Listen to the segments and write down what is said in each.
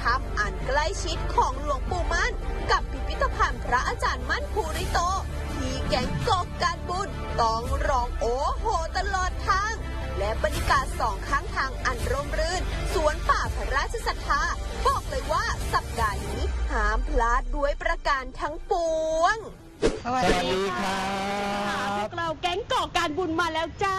มรดกธรรมอันใกล้ชิดของหลวงปู่มั่น กับพิพิธภัณฑ์พระอาจารย์มั่นภูริโต ที่แก๊งกอกการบุญต้องร้องโอ้โหตลอดทาง และบรรยากาศสองข้างทางอันร่มรื่น สวนป่าพระราชศรัทธาบอกเลยว่าสัปดาห์นี้ห้ามพลาดด้วยประการทั้งปวง สวัสสวัสดีดีคค่ะรับพวกเราแก๊งก่อการบุญมาแล้วจ้า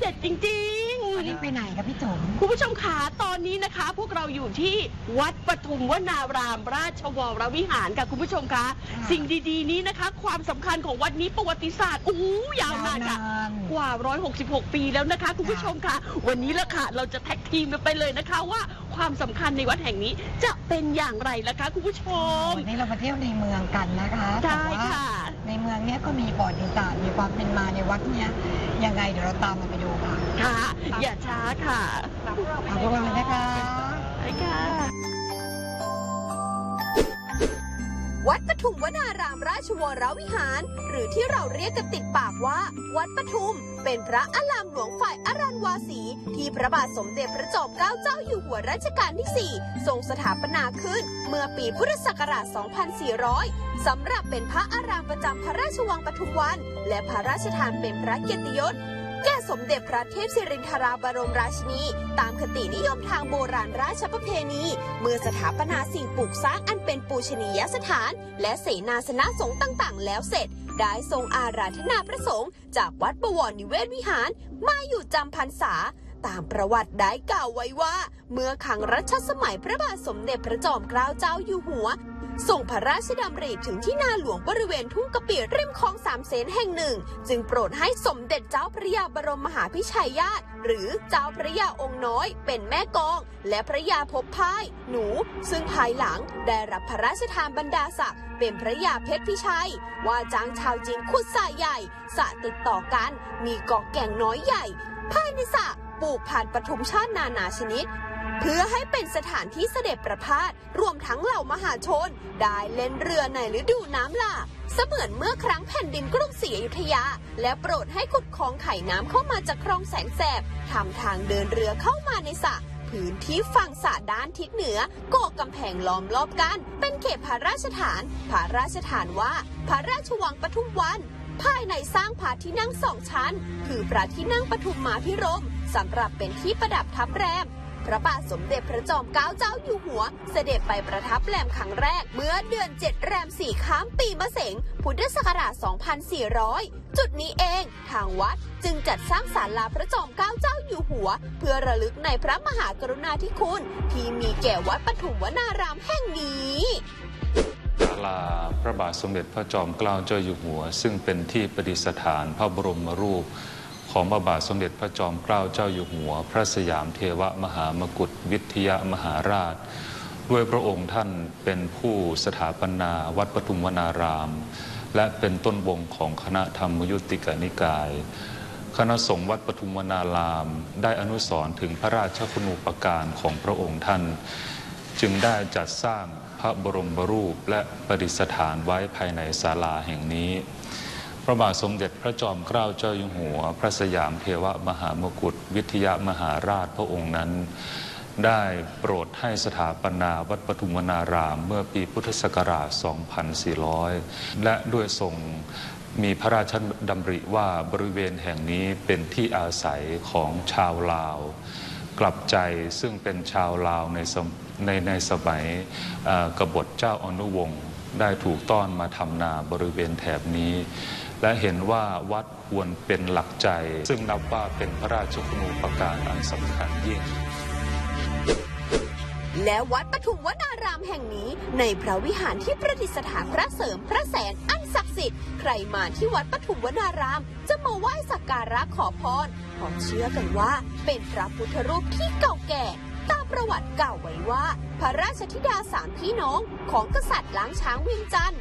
เด็ดจริงวันนี้ไปไหนครับพี่จุ๋มๆคุณผู้ชมขาตอนนี้นะคะ พวกเราอยู่ที่วัดปฐุมวนารามราชวรวิหารค่ะคุณผู้ชมคะ สิ่งดีๆนี้นะคะ ความสำคัญของวัดนี้ประวัติศาสตร์โอ้โหยาวนานค่ะกว่า 166 ปีแล้วนะคะ คุณผู้ชมค่ะ วันนี้ละค่ะเราจะแท็กทีมกันไปเลยนะคะว่า ความสำคัญในวัดแห่งนี้จะเป็นอย่างไรล่ะคะคุณผู้ชม วันนี้เรามาเที่ยวในเมืองกันนะคะใช่แต่ว่าค่ะ ในเมืองเนี้ยก็มีประวัติศาสตร์มีความเป็นมาในวัดเนี้ยยังไงเดี๋ยวเราตามมันไปดูค่ะค่ะ อย่าช้าค่ะ ขอบคุณเลยนะคะ ไปค่ะ วัดปฐุมวนารามราชวรวิหาร หรือที่เราเรียกกันติดปากว่า วัดปทุม เป็นพระอารามหลวงฝ่ายอารันวาสี ที่พระบาทสมเด็จพระจอมเกล้าเจ้าอยู่หัวรัชกาลที่ 4 ทรงสถาปนาขึ้น เมื่อปีพุทธศักราช 2400 สำหรับเป็นพระอารามประจำพระราชวังปทุมวัน และพระราชทานเป็นพระเกียรติยศ แก่สมเด็จพระเทพสิรินทราบรมราชินี ตามคตินิยมทางโบราณราชประเพณี เมื่อสถาปนาสิ่งปลูกสร้างอันเป็นปูชนียสถาน และเสนาสนะสงฆ์ต่างๆ แล้วเสร็จ ได้ทรงอาราธนาพระสงฆ์จากวัดบวรนิเวศวิหาร มาอยู่จำพรรษาตามประวัติได้กล่าวไว้ว่า เมื่อครั้งรัชสมัยพระบาทสมเด็จพระจอมเกล้าเจ้าอยู่หัว ส่งพระราชดำริถึงที่นาหลวงบริเวณทุ่งกะปิริมคลองสามเสนแห่งหนึ่ง จึงโปรดให้สมเด็จเจ้าพระยาบรมมหาพิชัยญาติ หรือเจ้าพระยาองค์น้อย เป็นแม่กอง และพระยาภพพาย หนู ซึ่งภายหลังได้รับพระราชทานบรรดาศักดิ์เป็นพระยาเพชรพิชัย ว่าจ้างชาวจีนขุดสระใหญ่สระติดต่อกัน มีเกาะแก่งน้อยใหญ่ ภายในสระปลูกผ่านปฐุมชาตินานาชนิด เพื่อให้เป็นสถานที่เสด็จประพาสรวมทั้งเหล่ามหาชน ได้เล่นเรือในฤดูน้ำหลากเสมือนเมื่อครั้งแผ่นดินกรุงศรีอยุธยา และโปรดให้ขุดคลองไข่น้ำเข้ามาจากคลองแสนแสบทำทางเดินเรือเข้ามาในสระพื้นที่ฝั่งสระด้านทิศเหนือก่อกำแพงล้อมรอบกัน เป็นเขตพระราชฐาน พระราชฐานว่า พระราชวังปทุมวัน ภายในสร้างพระที่นั่งสองชั้น คือพระที่นั่งปทุมมาพิรมสำหรับเป็นที่ประดับทับแรม พระบาทสมเด็จพระจอมเกล้าเจ้าอยู่หัว เสด็จไปประทับแรมครั้งแรก เมื่อเดือนเจ็ดแรมสี่ค้ามปีมะเสงพุทธศักราช 2400 จุดนี้เอง ทางวัดจึงจัดสร้างศาลาพระจอมเกล้าเจ้าอยู่หัว เพื่อระลึกในพระมหากรุณาธิคุณ ที่มีแก่วัดปฐุมวนารามแห่งนี้ศาลาพระบาทสมเด็จพระจอมเกล้าเจ้าอยู่หัว ซึ่งเป็นที่ประดิษฐานพระบรมรูป ของพระบาทสมเด็จพระจอมเกล้าเจ้าอยู่หัว พระสยามเทวมหามกุฏวิทยามหาราช ด้วยพระองค์ท่านเป็นผู้สถาปนาวัดปทุมวนาราม และเป็นต้นวงของคณะธรรมยุติกนิกาย คณะสงฆ์วัดปทุมวนาราม ได้อนุสรถึงพระราชคุณูปการของพระองค์ท่าน จึงได้จัดสร้างพระบรมรูปและประดิษฐานไว้ภายในศาลาแห่งนี้ ระบาทสมเด็จพระจอมเกล้าเจ้าอยู่หัว พระสยามเทวมหามกุฏวิทยามหาราชพระองค์นั้น ได้โปรดให้สถาปนาวัดปทุมวนารามเมื่อปีพุทธศักราช 2400 และด้วยทรงมีพระราชดำริว่าบริเวณแห่งนี้เป็นที่อาศัยของชาวลาว กลับใจซึ่งเป็นชาวลาวในสมในในสมัยกบฏเจ้าอนุวงศ์ได้ถูกต้อนมาทำนาบริเวณแถบนี้ และเห็นว่าวัดควรเป็นหลักใจ ซึ่งนับว่าเป็นพระราชคุณูปการอันสำคัญยิ่งและวัดปฐุมวนารามแห่งนี้ในพระวิหารที่ประดิษฐานพระเสริมพระแสนอันศักดิ์สิทธิ์ใครมาที่วัดปฐุมวนาราม จะมาไหว้สักการะขอพรเพราะเชื่อกันว่า เป็นพระพุทธรูปที่เก่าแก่ ตามประวัติกล่าวไว้ว่า พระราชธิดาสามพี่น้องของกษัตริย์ล้างช้างเวียงจันทร์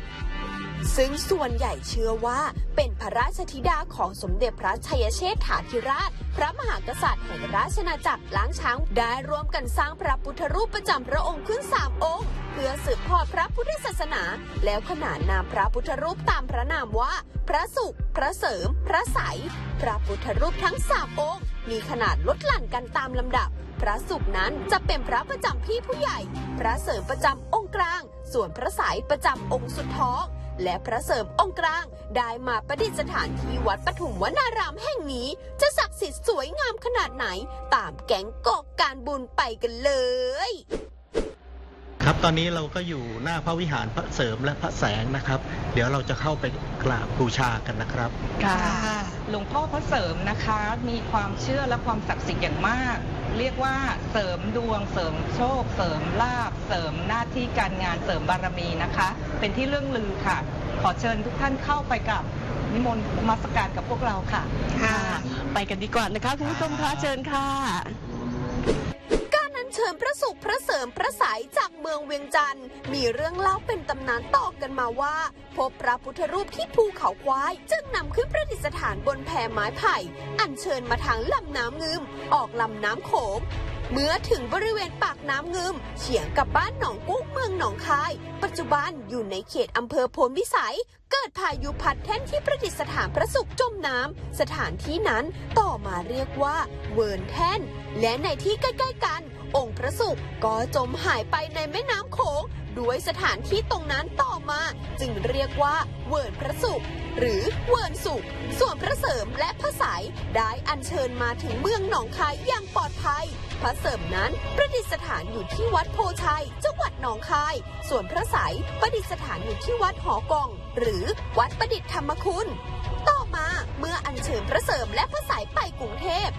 ซึ่งส่วนใหญ่เชื่อว่าเป็นพระราชธิดาของสมเด็จพระชัยเชษฐาธิราช พระมหากษัตริย์แห่งราชนาจักรล้างช้าง ได้ร่วมกันสร้างพระพุทธรูปประจำพระองค์ขึ้นสามองค์ เพื่อสืบทอดพระพุทธศาสนา แล้วขนานนามพระพุทธรูปตามพระนามว่า พระสุข พระเสริม พระใสยพระพุทธรูปทั้งสามองค์ มีขนาดลดหลั่นกันตามลำดับ พระสุขนั้นจะเป็นพระประจำพี่ผู้ใหญ่ พระเสริมประจำองค์กลาง ส่วนพระสายประจำองค์สุดท้อง และพระเสริมองค์กลางได้มาประดิษฐานที่วัดปฐุมวนารามแห่งนี้ จะศักดิ์สิทธิ์สวยงามขนาดไหน ตามแก๊งกอกการบุญไปกันเลย ครับตอนนี้เราก็อยู่หน้าพระวิหารพระเสริมและพระแสงนะครับ เดี๋ยวเราจะเข้าไปกราบบูชากันนะครับ ค่ะ หลวงพ่อพระเสริมนะคะ มีความเชื่อและความศักดิ์สิทธิ์อย่างมาก เรียกว่าเสริมดวง เสริมโชค เสริมลาบ เสริมหน้าที่การงานเสริมบารมีนะคะ เป็นที่เรื่องลือค่ะ ขอเชิญทุกท่านเข้าไปกับนิมนต์มัสการกับพวกเราค่ะ ค่ะ ไปกันดีกว่านะคะคุณผู้ชมคะเชิญค่ะ เชิญพระสุขพระเสริมพระสายจากเมืองเวียงจันทร์มีเรื่องเล่าเป็นตำนานต่อกันมาว่า พบพระพุทธรูปที่ภูเขาควาย จึงนำขึ้นประดิษฐานบนแพไม้ไผ่ อัญเชิญมาทางลำน้ำงืมออกลำน้ำโขงเมื่อถึงบริเวณปากน้ำงืมเฉียงกับบ้านหนองกุ้งเมืองหนองคาย ปัจจุบันอยู่ในเขตอำเภอโพนวิสัย เกิดพายุพัดแท่นที่ประดิษฐานพระสุขจมน้ำ สถานที่นั้นต่อมาเรียกว่าเวิร์นแท่น และในที่ใกล้ ๆ กัน องค์พระสุขก็จมหายไปในแม่น้ำโขงด้วยสถานที่ตรงนั้นต่อมา จึงเรียกว่าเวิร์นพระสุขหรือเวิร์นสุขส่วนพระเสริมและพระสายได้อัญเชิญมาถึงเมืองหนองคายอย่างปลอดภัย พระเสริมนั้นประดิษฐานอยู่ที่วัดโพชัย จังหวัดหนองคาย ส่วนพระสายประดิษฐานอยู่ที่วัดหอกอง หรือวัดประดิษฐ์ธรรมคุณ ต่อมาเมื่ออัญเชิญพระเสริมและพระสายไปกรุงเทพ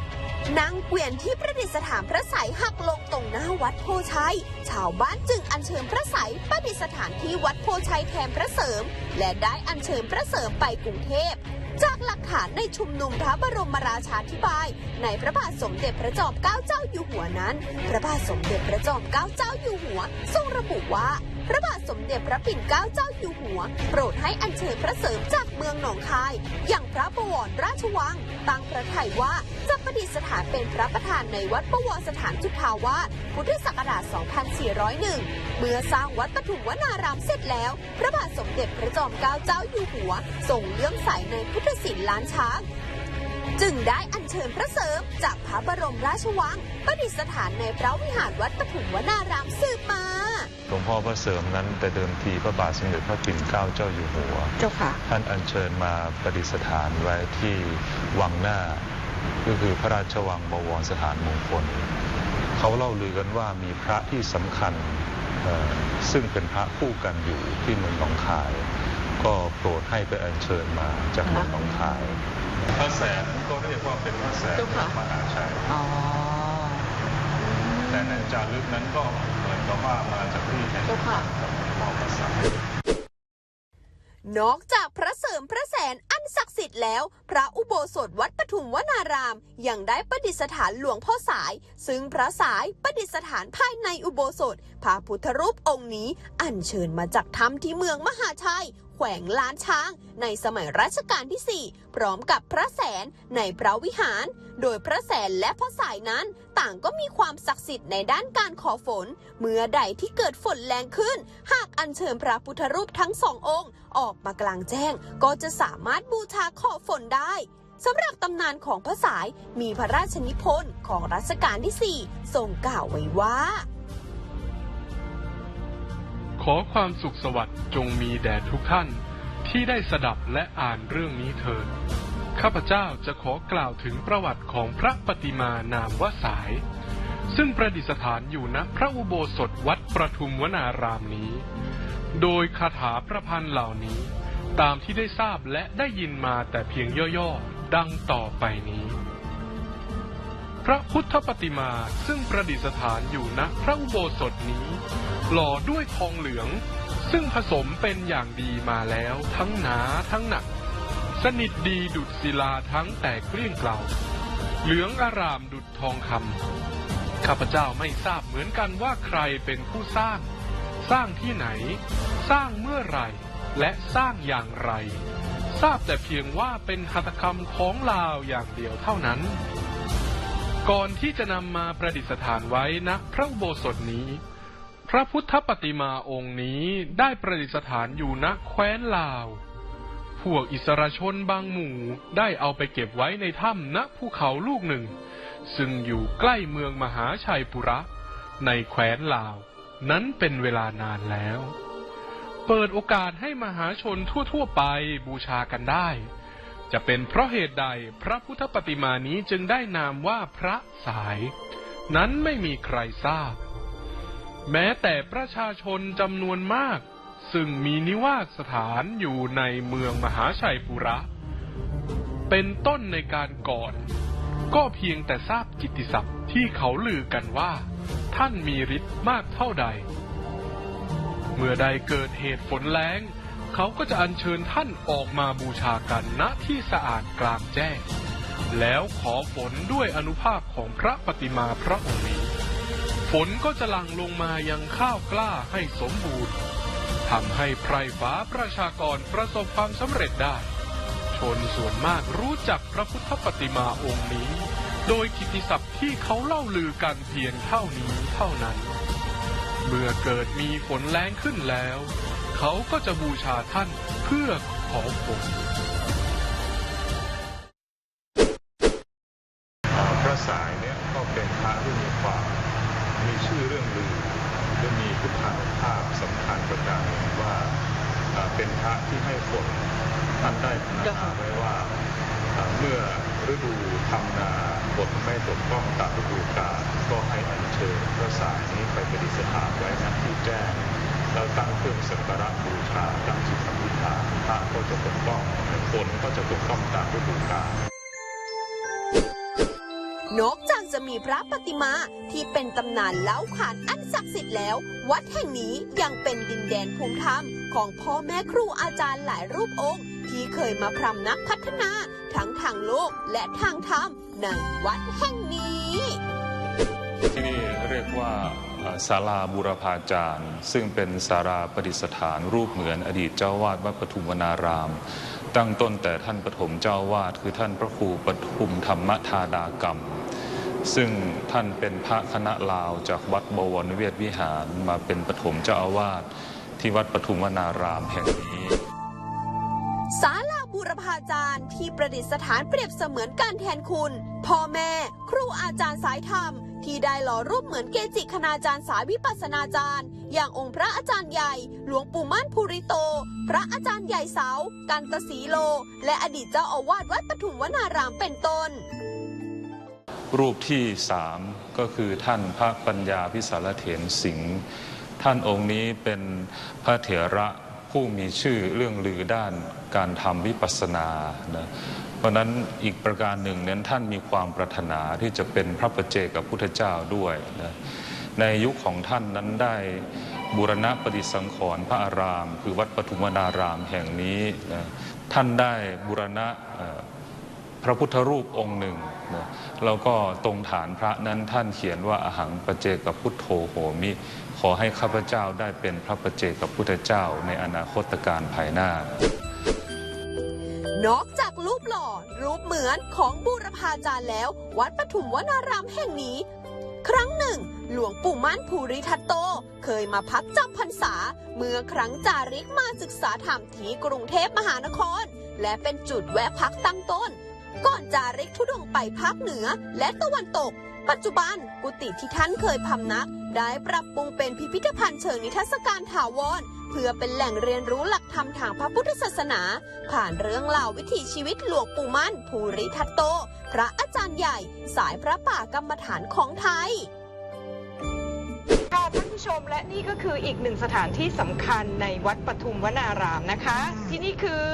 นางเกวียนที่ประดิษฐานพระสายหักลงตรงหน้าวัดโพชัย ชาวบ้านจึงอัญเชิญพระสายประดิษฐานที่วัดโพชัยแทนพระเสริม และได้อัญเชิญพระเสริมไปกรุงเทพจากหลักฐานในชุมนุมพระบรมราชาธิบาย ในพระบาทสมเด็จพระจอมเกล้าเจ้าอยู่หัวนั้น พระบาทสมเด็จพระจอมเกล้าเจ้าอยู่หัว ทรงระบุว่า พระบาทสมเด็จพระปิ่นเกล้าเจ้าอยู่หัว โปรดให้อัญเชิญพระเสริมจากเมืองหนองคาย อย่างพระบวรราชวัง ตั้งพระไทยว่าจะประดิษฐานเป็นพระประธานในวัดประวรสถานจุฑาวาสพุทธศักราช 2401 เมื่อสร้างวัดปฐุมวนารามเสร็จแล้ว พระบาทสมเด็จพระจอมเกล้าเจ้าอยู่หัวทรงเลื่อมใสในพุทธศิลป์ล้านช้าง จึงได้อัญเชิญพระเสริมจากพระบรมราชวังประดิษฐานในพระวิหารวัดปฐุมวนารามสืบมาหลวงพ่อพระเสริมนั้นแต่เดิมทีพระบาทสมเด็จพระปิ่นเกล้าเจ้าอยู่หัว เจ้าค่ะ ท่านอัญเชิญมาประดิษฐานไว้ที่วังหน้า ก็คือพระราชวังบวรสถานมงคล เขาเล่าลือกันว่ามีพระที่สำคัญซึ่งเป็นพระคู่กันอยู่ที่เมืองหนองคาย ก็โปรดให้ไปอัญเชิญมาจากเมืองหนองคาย พระแสนก็เรียกว่าเป็นพระแสนเจ้าค่ะ มหาชัยอ๋อ แต่ในจารึกนั้นก็เหมือนกับว่ามาจากที่แห่งเจ้าค่ะกับหลวงพ่อพระสัง นอกจากพระเสริมพระแสนอันศักดิ์สิทธิ์แล้ว พระอุโบสถวัดปฐุมวนาราม ยังได้ประดิษฐานหลวงพ่อสาย ซึ่งพระสายประดิษฐานภายในอุโบสถ พระพุทธรูปองค์นี้ อัญเชิญมาจากถ้ำที่เมืองมหาชัย แขวงล้านช้าง ในสมัยรัชกาลที่ 4 พร้อมกับพระแสนในพระวิหาร โดยพระแสนและพระสายนั้น ต่างก็มีความศักดิ์สิทธิ์ในด้านการขอฝน เมื่อใดที่เกิดฝนแรงขึ้น หากอัญเชิญพระพุทธรูปทั้งสององค์ ออกมากลางแจ้ง ก็จะสามารถบูชาขอฝนได้สำหรับตำนานของพระสายมีพระราชนิพนธ์ของรัชกาลที่ 4 ทรงกล่าวไว้ว่า อความสุขสวัสดิ์จงมีแด่ทุกท่าน ที่ได้สดับและอ่านเรื่องนี้เถิด ข้าพเจ้าจะขอกล่าวถึงประวัติของพระปฏิมานามวสาย ซึ่งประดิษฐานอยู่ณพระอุโบสถวัดประทุมวนารามนี้ โดยคาถาประพันธ์เหล่านี้ ตามที่ได้ทราบและได้ยินมาแต่เพียงย่อๆ ดังต่อไปนี้ ระพุทธปฏิมาซึ่งประดิษฐานอยู่ณพระอุโบสถนี้ หล่อด้วยทองเหลือง ซึ่งผสมเป็นอย่างดีมาแล้วทั้งหนาทั้งหนัก สนิทดีดุดศิลาทั้งแตกเกลี้ยงเกลาเหลืองอารามดุดทองคำข้าพเจ้าไม่ทราบเหมือนกันว่าใครเป็นผู้สร้าง สร้างที่ไหน สร้างเมื่อไหร่ และสร้างอย่างไร ทราบแต่เพียงว่าเป็นหัตถกรรมของลาวอย่างเดียวเท่านั้น ก่อนที่จะนำมาประดิษฐานไว้ณพระอุโบสถนี้ พระพุทธปฏิมาองค์นี้ได้ประดิษฐานอยู่ณแคว้นลาว พวกอิสรชนบางหมู่ได้เอาไปเก็บไว้ในถ้ำณภูเขาลูกหนึ่ง ซึ่งอยู่ใกล้เมืองมหาชัยปุระ ในแคว้นลาว นั้นเป็นเวลานานแล้ว เปิดโอกาสให้มหาชนทั่วๆไปบูชากันได้ จะเป็นเพราะเหตุใดพระพุทธปฏิมานี้จึงได้นามว่าพระสาย นั้นไม่มีใครทราบ แม้แต่ประชาชนจำนวนมาก ซึ่งมีนิวาสสถานอยู่ในเมืองมหาชัยปุระ เป็นต้นในการก่อน ก็เพียงแต่ทราบกิตติศัพท์ที่เขาลือกันว่า ท่านมีฤทธิ์มากเท่าใด เมื่อใดเกิดเหตุฝนแล้ง เขาก็จะอัญเชิญท่านออกมาบูชากันณที่สะอาดกลางแจ้ง แล้วขอฝนด้วยอนุภาพของพระปฏิมาพระองค์นี้ ฝนก็จะหลั่งลงมายังข้าวกล้าให้สมบูรณ์ทำให้ไพรฟ้าประชากรประสบความสำเร็จได้ ชนส่วนมากรู้จักพระพุทธปฏิมาองค์นี้ โดยกิติศัพท์ที่เขาเล่าลือกันเพียงเท่านี้เท่านั้น เมื่อเกิดมีฝนแรงขึ้นแล้ว เขาก็จะบูชาท่านเพื่อขอฝนพระสายเนี่ยก็เป็นพระที่มีความมีชื่อเรื่องลือและมีพุทธานุภาพสำคัญประการหนึ่งว่าเป็นพระที่ให้ฝนท่านได้พรรณนาไว้ว่าเมื่อฤดูทำนาฝนไม่ตกต้องตามฤดูกาลก็ให้อัญเชิญพระสายนี้ไปประดิษฐานไว้ณที่แจ้ง แล้วตั้งเครื่องสักการะบูชาตั้งจิตอธิษฐานพระก็จะปกป้องฝนก็จะตกต้องตามฤดูกาลนอกจากจะมีพระปฏิมาที่เป็นตำนานเล่าขานอันศักดิ์สิทธิ์แล้ว วัดแห่งนี้ยังเป็นดินแดนภูมิธรรม ของพ่อแม่ครูอาจารย์หลายรูปองค์ ที่เคยมาพรำนักพัฒนาทั้งทางโลกและทางธรรมในวัดแห่งนี้ ที่นี่เรียกว่า ศาลาบูรพาจารย์ ซึ่งเป็นศาลาประดิษฐานรูปเหมือนอดีตเจ้าวาดวัดปทุมวนาราม ตั้งต้นแต่ท่านปฐมเจ้าวาดคือท่านพระครูปทุมธรรมธาดากรรม ซึ่งท่านเป็นพระคณะลาวจากวัดบวรนิเวศวิหารมาเป็นปฐมเจ้าอาวาสที่วัดปทุมวนารามแห่งนี้ศาลาบูรพาจารย์ที่ประดิษฐานเปรียบเสมือนการแทนคุณ พ่อแม่ ครูอาจารย์สายธรรม ที่ได้หล่อรูปเหมือนเกจิคณาจารย์สายวิปัสนาจารย์ อย่างองค์พระอาจารย์ใหญ่ หลวงปู่มั่นภูริโต พระอาจารย์ใหญ่เสา กันตสีโล และอดีตเจ้าอาวาสวัดปฐุมวนารามเป็นต้น รูปที่สามก็คือท่านพระปัญญาพิสารเถนสิงห์ท่านองค์นี้เป็นพระเถระผู้มีชื่อเรื่องลือด้านการทำวิปัสสนานะ เพราะนั้นอีกประการหนึ่งนั้นท่านมีความปรารถนาที่จะเป็นพระประเจกับพุทธเจ้าด้วยนะในยุคของท่านนั้นได้บูรณะปฏิสังขรณ์พระอาราม คือวัดปฐุมนารามแห่งนี้นะท่านได้บูรณะพระพุทธรูปองค์หนึ่งนะแล้วก็ตรงฐานพระนั้นท่านเขียนว่าอาหังประเจกับพุทโธโหมิ ขอให้ข้าพเจ้าได้เป็นพระประเจกับพุทธเจ้าในอนาคตการภายหน้า นอกจากรูปหล่อ รูปเหมือนของบูรพาจารย์แล้ว วัดปฐุมวนารามแห่งนี้ ครั้งหนึ่ง หลวงปู่มั่นภูริทัตโต เคยมาพักจำพรรษา เมื่อครั้งจาริกมาศึกษาธรรมที่กรุงเทพมหานคร และเป็นจุดแวะพักตั้งต้น ก่อนจาริกทุดงไปภาคเหนือและตะวันตก ปัจจุบันกุฏิที่ท่านเคยพำนัก ได้ปรับปรุงเป็นพิพิธภัณฑ์เชิงนิทรรศการถาวรเพื่อเป็นแหล่งเรียนรู้หลักธรรมทางพระพุทธศาสนา ผ่านเรื่องเล่าวิถีชีวิตหลวงปู่มั่น ภูริทัตโต พระอาจารย์ใหญ่ สายพระป่ากรรมฐานของไทยค่ะท่านผู้ชมและนี่ก็คืออีกหนึ่งสถานที่สำคัญในวัดปทุมวนารามนะคะค่ะที่นี่คือ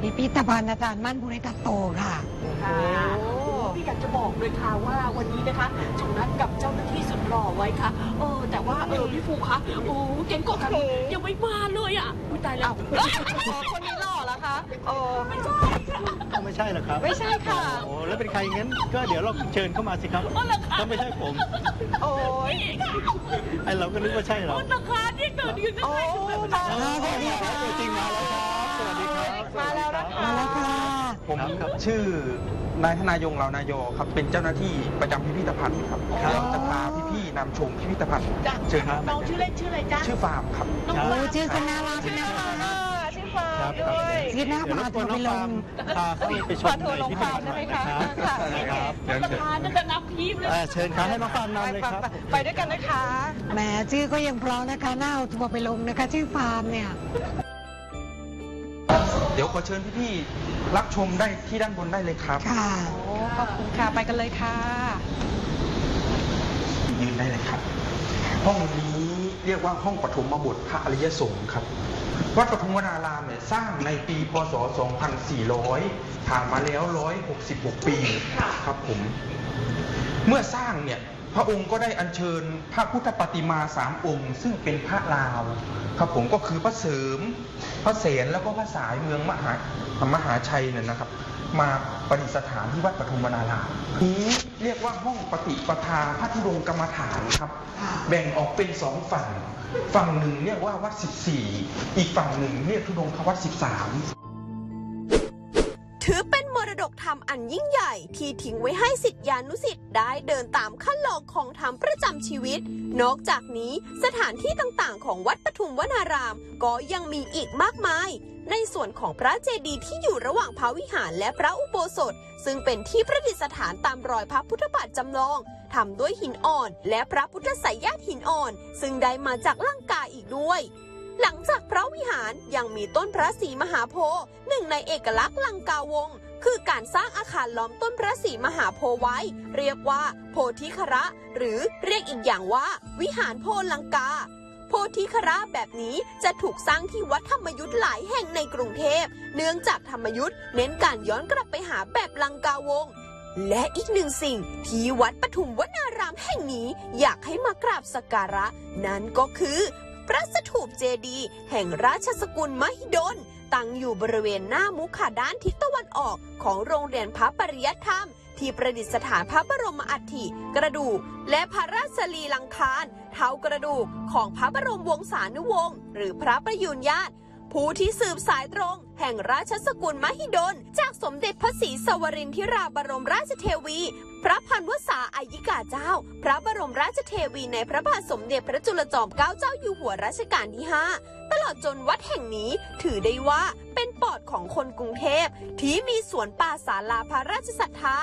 พิพิธภัณฑ์อาจารย์มั่นภูริทัตโตค่ะ ค่ะ โอ้พี่อยากจะบอกเลยค่ะว่าวันนี้นะคะจุนัดกับเจ้าหน้าที่สุดหล่อไว้ค่ะเออแต่ว่าเออพี่ฟูคะโอ้เก่งกว่ายังไม่มาเลยอะอุ้ยตายแล้วอ๋อคนนี้หล่อแล้วคะโอ้ไม่ใช่เหรอครับไม่ใช่ค่ะโอ้แล้วเป็นใครงั้นก็เดี๋ยวเราเชิญเข้ามาสิครับถ้าไม่ใช่ผมโอ้ยไอเราก็นึกว่าใช่เราราคาที่เกิดยืนโอ้มาสวัสดีครับตัวจริงมาแล้วครับสวัสดีครับมาแล้วนะคะ มาแล้วค่ะผมชื่อนายธนายงเหลานายอครับ เป็นเจ้าหน้าที่ประจำพิพิธภัณฑ์ครับ เราจะพาพี่ๆนำชมพิพิธภัณฑ์ จ้ะเชิญครับ น้องชื่อเล่นชื่ออะไรจ๊ะชื่อฟาร์มครับ น้องโอ้ฟางชื่อก็น่ารักชื่อนะฟางอะชื่อฟางครับ ด้วยชื่อหน้าพาทัวร์ไปลง พาเข้าไปชมในพิพิธภัณฑ์หน่อยนะครับค่ะครับประธานน่าจะนับพีมเลยเอ่อเชิญครับให้น้องฟาร์มนำเลยครับ ไปด้วยกันนะคะ แหมชื่อก็ยังเพราะนะคะ น่าเอาทัวร์ไปลงนะคะ ชื่อฟาร์มเนี่ยเดี๋ยวขอเชิญพี่ๆรับชมได้ที่ด้านบนได้เลยครับค่ะ โอ้ขอบคุณค่ะ ไปกันเลยค่ะ ยืนได้เลยครับ ห้องนี้เรียกว่าห้องปฐมบทพระอริยสงฆ์ครับ วัดปฐมวนารามเนี่ยสร้างในปีพศ 2400 ผ่านมาแล้ว 166 ปีครับผม เมื่อสร้างเนี่ยพ ระองค์ก็ได้อัญเชิญพระพุทธปฏิมาสามองค์ ซึ่งเป็นพระลาวครับผมก็คือพระเสริม พระเสนแล้วก็พระสายเมืองมหามหาชัยเนี่ยนะครับ มาประดิษฐานที่วัดปฐุมวนารามนี้เรียกว่าห้องปฏิปทาพระธุดงค์กรรมฐานครับ แบ่งออกเป็นสองฝั่ง ฝั่งหนึ่งเรียกว่าวัด 14 อีกฝั่งหนึ่งเรียกธุดงควัด 13 ถือเป็นม ดกธรรมอันยิ่งใหญ่ที่ทิ้งไว้ให้สิทธิานุสิทธิ์ได้เดินตามขั้นลองของธรรมประจำชีวิต นอกจากนี้สถานที่ต่างๆ ของวัดปทุมวนาราม ก็ยังมีอีกมากมาย ในส่วนของพระเจดีย์ที่อยู่ระหว่างพระวิหารและพระอุโบสถ ซึ่งเป็นที่ประดิษฐานตามรอยพระพุทธบาทจำลองทำด้วยหินอ่อน และพระพุทธไสยญาติหินอ่อน ซึ่งได้มาจากลังกาอีกด้วยหลังจากพระวิหารยังมีต้นพระศรีมหาโพธิ์หนึ่งในเอกลักษณ์ลังกาวงศ์ คือการสร้างอาคารล้อมต้นพระศรีมหาโพธิ์ไว้ เรียกว่า โพธิคระ หรือเรียกอีกอย่างว่า วิหารโพลังกา โพธิคระแบบนี้จะถูกสร้างที่วัดธรรมยุทธ์หลายแห่งในกรุงเทพ เนื่องจากธรรมยุทธ์เน้นการย้อนกลับไปหาแบบลังกาวง และอีกหนึ่งสิ่งที่วัดปทุมวนารามแห่งนี้อยากให้มากราบสักการะ นั่นก็คือ พระสถูปเจดีย์แห่งราชสกุลมหิดล ตั้งอยู่บริเวณหน้ามุขาด้านทิศตะวันออกของโรงเรียนพระปริยธรรม ที่ประดิษฐานพระบรมอัฐิกระดูก และพระราชลีลังคารเท้ากระดูกของพระบรมวงศานุวงศ์หรือพระประยุญญาติ ผู้ที่สืบสายตรง แห่งราชสกุลมหิดล จากสมเด็จพระศรีสวรินทิราบรมราชเทวี พระพันวษาอายิกาเจ้า พระบรมราชเทวีในพระบาทสมเด็จพระจุลจอมเกล้าเจ้าอยู่หัวรัชกาลที่ 5 ตลอดจนวัดแห่งนี้ถือได้ว่าเป็นปอดของคนกรุงเทพ ที่มีสวนป่าศาลาพระราชศรัทธา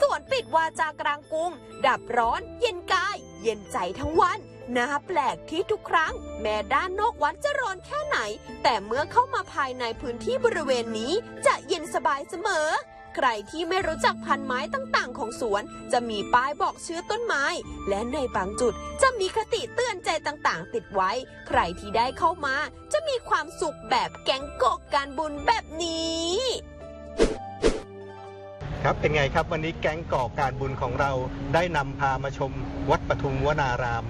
สวนปิดวาจากลางกรุง ดับร้อน เย็นกาย เย็นใจทั้งวัน น่าแปลกที่ทุกครั้ง แม้ด้านนอกวัดจะร้อนแค่ไหน แต่เมื่อเข้ามาภายในพื้นที่บริเวณนี้จะเย็นสบายเสมอ ใครที่ไม่รู้จักพันไม้ต่างๆ ของสวน จะมีป้ายบอกชื่อต้นไม้ และในบางจุดจะมีคติเตือนใจต่างๆ ติดไว้ ใครที่ได้เข้ามา จะมีความสุขแบบแกงกอกการบุญแบบนี้ครับเป็นไงครับวันนี้แก๊งก่อการบุญของเราได้นำพามาชมวัดปทุมวนาราม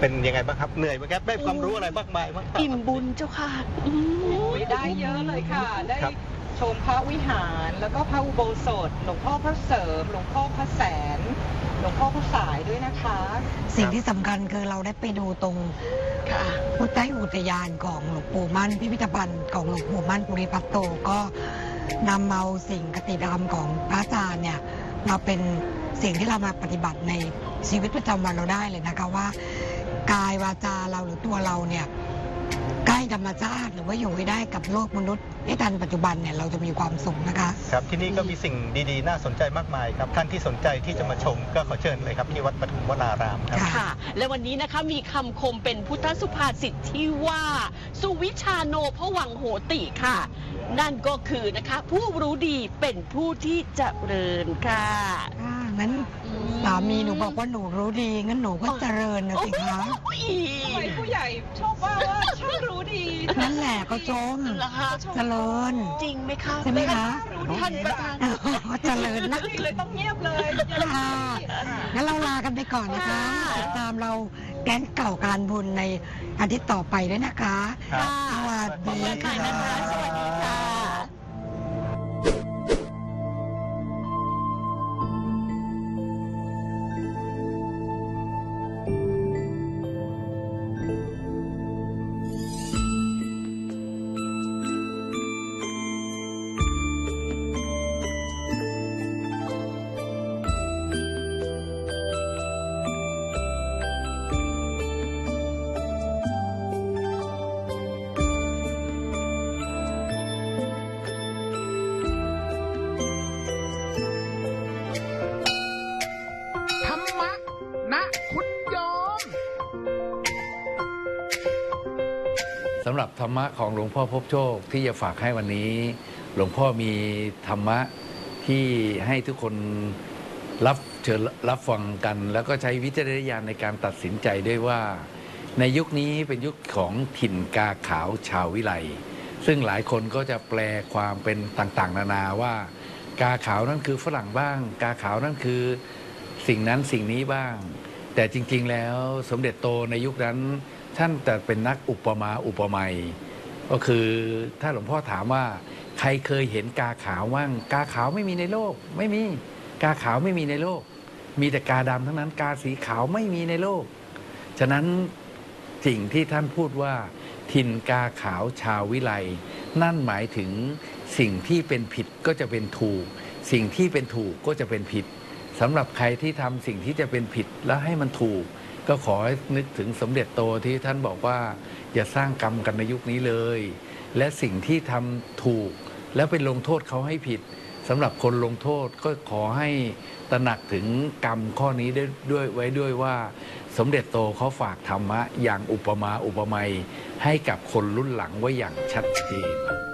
เป็นยังไงบ้างครับเหนื่อยไหมครับได้ความรู้อะไรมากมายบ้างครับอิ่มบุญเจ้าค่ะอืม โอ้ยได้เยอะเลยค่ะ ได้ครับ ชมพระวิหาร แล้วก็พระอุโบสถ หลวงพ่อพระเสริม หลวงพ่อพระแสน หลวงพ่อพระสายด้วยนะคะ สิ่งที่สำคัญคือเราได้ไปดูตรงค่ะพุทธอุทยานของหลวงปู่มั่นพิพิธภัณฑ์ของหลวงปู่มั่นปุริพัตโตก็นำเอาสิ่งคติธรรมของพระอาจารย์เนี่ยมาเป็นสิ่งที่เรามาปฏิบัติในชีวิตประจำวันเราได้เลยนะคะว่า กายวาจาเราหรือตัวเราเนี่ยใกล้ธรรมชาติหรือว่าอยู่ให้ได้กับโลกมนุษย์ให้ทันปัจจุบันเนี่ยเราจะมีความสุขนะคะ ครับที่นี่ก็มีสิ่งดีๆ น่าสนใจมากมายครับ ท่านที่สนใจที่จะมาชมก็ขอเชิญเลยครับที่วัดปทุมวนารามครับค่ะค่ะ และวันนี้นะคะมีคำคมเป็นพุทธสุภาษิตที่ว่า สุวิชาโนพวังโหติค่ะ นั่นก็คือนะคะ ผู้รู้ดีเป็นผู้ที่เจริญค่ะอ่า งั้นสามีหนูบอกว่าหนูรู้ดีงั้นหนูก็เจริญนะสิคะโอ้ยทำไมผู้ใหญ่ชอบว่าว่าช่างรู้ดีนั่นแหละก็ชมเหรอคะเจริญ จริงไหมคะใช่ไหมคะ ท่านประธาน เจริญนะ เลยต้องเงียบเลยค่ะงั้นเราลากันไปก่อนนะคะค่ะติดตามเราแก๊งเก่าการบุญในอาทิตย์ต่อไปด้วยนะคะครับสวัสดี ขอบคุณนะคะสวัสดีค่ะำหรับธรรมะของหลวงพ่อพบโชคที่จะฝากให้วันนี้ หลวงพ่อมีธรรมะที่ให้ทุกคนรับเชิญรับฟังกัน แล้วก็ใช้วิจารณญาณในการตัดสินใจด้วยว่า ในยุคนี้เป็นยุคของถิ่นกาขาวชาววิไลซึ่งหลายคนก็จะแปลความเป็นต่างๆ นานาว่า กาขาวนั่นคือฝรั่งบ้าง กาขาวนั่นคือสิ่งนั้นสิ่งนี้บ้าง แต่จริง ๆ แล้วสมเด็จโตในยุคนั้น ท่านแต่เป็นนักอุปมาอุปไมยก็คือถ้าหลวงพ่อถามว่า ใครเคยเห็นกาขาวว่างกาขาวไม่มีในโลก ไม่มีกาขาวไม่มีในโลก มีแต่กาดำทั้งนั้นกาสีขาวไม่มีในโลก ฉะนั้นสิ่งที่ท่านพูดว่า ถิ่นกาขาวชาววิไลนั่นหมายถึงสิ่งที่เป็นผิดก็จะเป็นถูก สิ่งที่เป็นถูกก็จะเป็นผิดสำหรับใครที่ทำสิ่งที่จะเป็นผิดแล้วให้มันถูก ก็ขอให้นึกถึงสมเด็จโตที่ท่านบอกว่า อย่าสร้างกรรมกันในยุคนี้เลย และสิ่งที่ทำถูก แล้วเป็นลงโทษเขาให้ผิดสำหรับคนลงโทษก็ขอให้ตระหนักถึงกรรมข้อนี้ได้ด้วยไว้ด้วยว่า สมเด็จโตเขาฝากธรรมะอย่างอุปมาอุปไมยให้กับคนรุ่นหลังไว้อย่างชัดเจน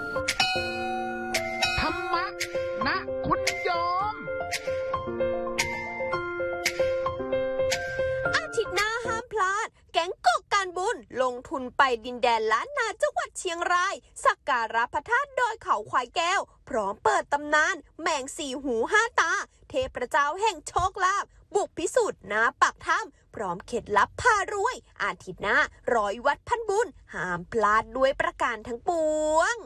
ดินแดนล้านนาจังหวัดเชียงราย สักการะพระธาตุดอยเขาควายแก้ว พร้อมเปิดตำนาน แมงสี่หูห้าตา เทพเจ้าแห่งโชคลาภบุกพิสูจน์หน้าปักถ้ำพร้อมเคล็ดลับพารวย อาทิตย์หน้าร้อยวัดพันบุญห้ามพลาดด้วยประการทั้งปวง